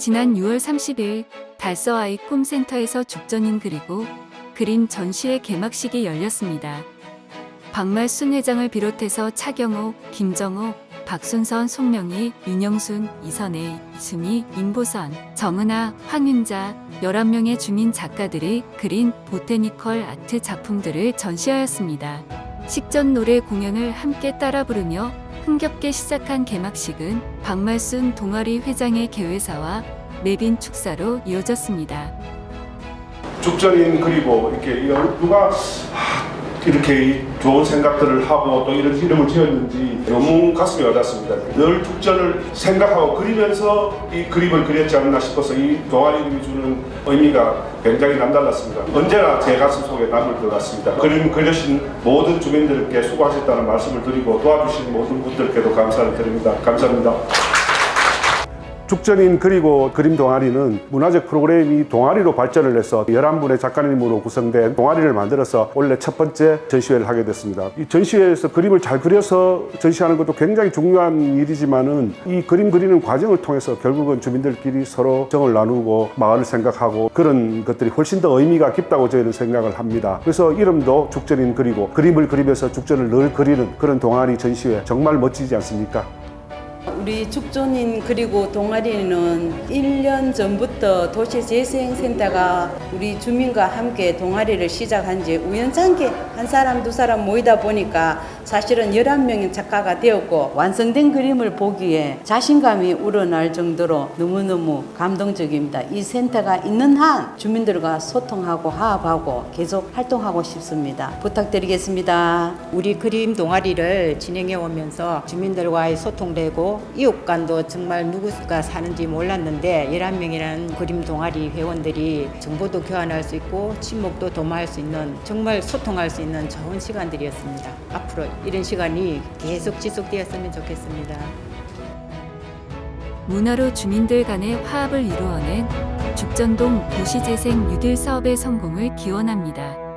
지난 6월 30일 달서아이 꿈센터에서 죽전인 그리고 그림 전시회 개막식이 열렸습니다. 박말순 회장을 비롯해서 차경호, 김정호, 박순선, 송명희, 윤영순, 이선혜, 이수미, 임보선, 정은아, 황윤자 11명의 주민 작가들이 그린 보테니컬 아트 작품들을 전시하였습니다. 식전 노래 공연을 함께 따라 부르며 흥겹게 시작한 개막식은 박말순 동아리 회장의 개회사와 내빈 축사로 이어졌습니다. 죽전인 그리고 이렇게 누가 하, 이렇게 이 좋은 생각들을 하고 또 이런 이름을 지었는지 너무 가슴이 와닿습니다. 늘 죽전을 생각하고 그리면서 이 그림을 그렸지 않나 싶어서 이 동아리 이름이 주는 의미가 굉장히 남달랐습니다. 언제나 제 가슴 속에 남을 것 같습니다. 그림 그려신 모든 주민들께 수고하셨다는 말씀을 드리고 도와주신 모든 분들께도 감사를 드립니다. 감사합니다. 죽전인 그리고 그림 동아리는 문화적 프로그램이 동아리로 발전을 해서 11분의 작가님으로 구성된 동아리를 만들어서 원래 첫 번째 전시회를 하게 됐습니다. 이 전시회에서 그림을 잘 그려서 전시하는 것도 굉장히 중요한 일이지만은 이 그림 그리는 과정을 통해서 결국은 주민들끼리 서로 정을 나누고 마을을 생각하고 그런 것들이 훨씬 더 의미가 깊다고 저희는 생각을 합니다. 그래서 이름도 죽전인 그리고 그림을 그리면서 죽전을 늘 그리는 그런 동아리 전시회 정말 멋지지 않습니까? 우리 죽전인 그리고 동아리는 1년 전부터 도시재생센터가 우리 주민과 함께 동아리를 시작한 지 우연찮게 한 사람 두 사람 모이다 보니까 사실은 11명의 작가가 되었고 완성된 그림을 보기에 자신감이 우러날 정도로 너무너무 감동적입니다. 이 센터가 있는 한 주민들과 소통하고 화합하고 계속 활동하고 싶습니다. 부탁드리겠습니다. 우리 그림 동아리를 진행해 오면서 주민들과의 소통되고 이웃 간도 정말 누구가 사는지 몰랐는데 11명이라는 그림 동아리 회원들이 정보도 교환할 수 있고 친목도 도모할 수 있는 정말 소통할 수 있는 좋은 시간들이었습니다. 앞으로 이런 시간이 계속 지속되었으면 좋겠습니다. 문화로 주민들 간의 화합을 이루어낸 죽전동 도시재생 뉴딜 사업의 성공을 기원합니다.